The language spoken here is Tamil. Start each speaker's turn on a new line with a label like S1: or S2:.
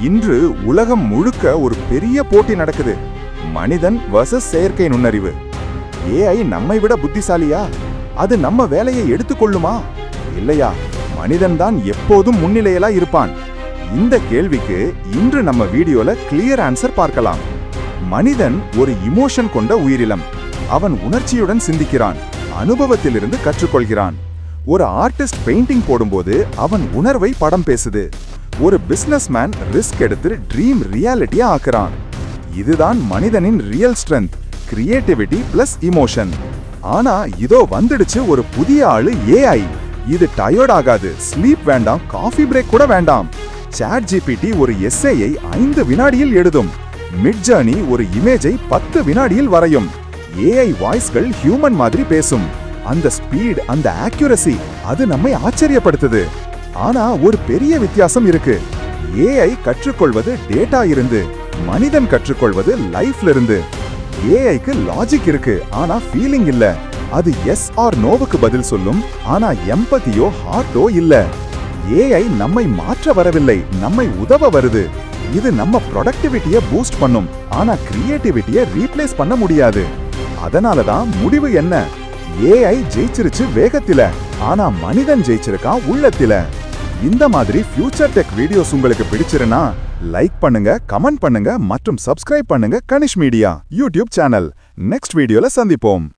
S1: இன்று உலகம் முழுக்க ஒரு பெரிய போட்டி நடக்குது. மனிதன் வர்சஸ் செயற்கை நுண்ணறிவு. ஏஐ நம்மை விட புத்திசாலியா? அது நம்ம வேலையை எடுத்துக்கொள்ளுமா? இல்லையா? மனிதன்தான் எப்போதும் முன்னிலையிலா இருப்பான். இந்த கேள்விக்கு இன்று நம்ம வீடியோல கிளியர் ஆன்சர் பார்க்கலாம். மனிதன் ஒரு இமோஷன் கொண்ட உயிரினம். அவன் உணர்ச்சியுடன் சிந்திக்கிறான். அனுபவத்திலிருந்து கற்றுக்கொள்கிறான். ஒரு ஆர்டிஸ்ட் பெயிண்டிங் போடும்போது அவன் உணர்வை படம் பேசுது. ஒரு பிசினஸ்மேன் ரிஸ்க் எடுத்து ட்ரீம் ரியாலிட்டியா ஆக்குறான். இதுதான் மனிதனின் real strength creativity plus emotion ஆனா இதோ வந்துடுச்சு ஒரு புதிய ஆளு ஏஐ இது டயர்ட் ஆகாது ஸ்லீப் வேண்டாம் காஃபி பிரேக் கூட வேண்டாம். சாட் ஜிபிடி ஒரு எஸ்ஏயை ஐந்து வினாடியில் எழுதும். மிட் ஜர்னி ஒரு இமேஜை பத்து வினாடியில் வரையும். ஏஐ வாய்ஸ்கள் ஹியூமன் மாதிரி பேசும். அந்த ஸ்பீட் அந்த ஆக்யூரசி அது நம்மை ஆச்சரியப்படுத்துது. ஆனா ஒரு பெரிய வித்தியாசம் இருக்கு. ஏஐ கற்றுக்கொள்வது டேட்டா இருந்து மனிதன் கற்றுக்கொள்வது லைஃப்ல இருந்து. ஏஐக்கு லாஜிக் இருக்கு ஆனா ஃபீலிங் இல்ல. அது எஸ் ஆர் நோவுக்கு பதில் சொல்லும் ஆனா எம்பதியோ ஹார்ட்டோ இல்ல. ஏஐ நம்மை மாற்ற வரவில்லை நம்மை உதவ வருது. இது நம்ம ப்ரொடக்டிவிட்டிய பூஸ்ட் பண்ணும் ஆனா கிரியேட்டிவிட்டிய ரீப்ளேஸ் பண்ண முடியாது. அதனால தான் முடிவு என்ன? ஏஐ ஜெயிச்சிருச்சு வேகத்தில. ஆனா மனிதன் ஜெயிச்சிருக்கான் உள்ளத்தில. இந்த மாதிரி ஃபியூச்சர் டெக் வீடியோஸ் உங்களுக்கு பிடிச்சிருந்தா லைக் பண்ணுங்க கமெண்ட் பண்ணுங்க மற்றும் சப்ஸ்கிரைப் பண்ணுங்க Kanish media YouTube channel. Next வீடியோல சந்திப்போம்.